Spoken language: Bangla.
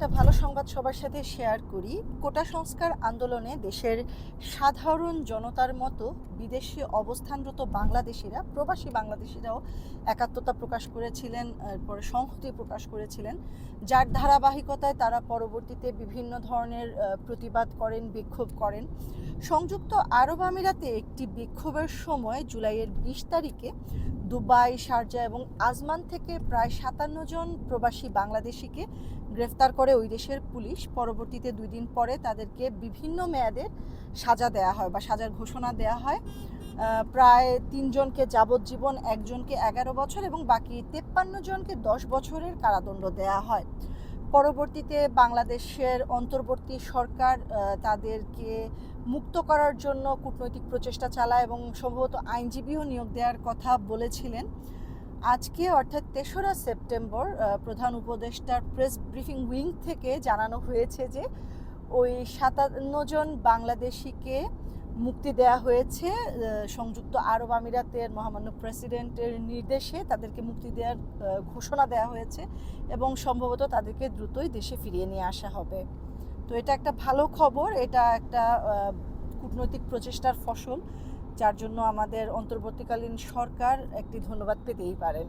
একটা ভালো সংবাদ সবার সাথে শেয়ার করি। কোটা সংস্কার আন্দোলনে দেশের সাধারণ জনতার মতো বিদেশে অবস্থানরত বাংলাদেশিরা, প্রবাসী বাংলাদেশিরাও একাত্মতা প্রকাশ করেছিলেন, এরপরে সংহতি প্রকাশ করেছিলেন। যার ধারাবাহিকতায় তারা পরবর্তীতে বিভিন্ন ধরনের প্রতিবাদ করেন, বিক্ষোভ করেন। সংযুক্ত আরব আমিরাতে একটি বিক্ষোভের সময় জুলাইয়ের বিশ তারিখে দুবাই, শারজা এবং আজমান থেকে প্রায় সাতান্ন জন প্রবাসী বাংলাদেশিকে গ্রেফতার করে ওই দেশের পুলিশ। পরবর্তীতে দুই দিন পরে তাদেরকে বিভিন্ন মেয়াদের সাজা দেয়া হয় বা সাজার ঘোষণা দেয়া হয়। প্রায় তিনজনকে যাবজ্জীবন, একজনকে এগারো বছর এবং বাকি তেপ্পান্ন জনকে দশ বছরের কারাদণ্ড দেয়া হয়। পরবর্তীতে বাংলাদেশের অন্তর্বর্তী সরকার তাদেরকে মুক্ত করার জন্য কূটনৈতিক প্রচেষ্টা চালায় এবং সম্ভবত আইনজীবীও নিয়োগ দেওয়ার কথা বলেছিলেন। আজকে অর্থাৎ তেসরা সেপ্টেম্বর প্রধান উপদেষ্টার প্রেস ব্রিফিং উইং থেকে জানানো হয়েছে যে ওই সাতান্ন জন বাংলাদেশিকে মুক্তি দেয়া হয়েছে সংযুক্ত আরব আমিরাতের মহামান্য প্রেসিডেন্টের নির্দেশে তাদেরকে মুক্তি দেওয়ার ঘোষণা দেওয়া হয়েছে এবং সম্ভবত তাদেরকে দ্রুতই দেশে ফিরিয়ে নিয়ে আসা হবে। তো এটা একটা ভালো খবর, এটা একটা কূটনৈতিক প্রচেষ্টার ফসল, যার জন্য আমাদের অন্তর্বর্তীকালীন সরকার একটি ধন্যবাদ পেতেই পারেন।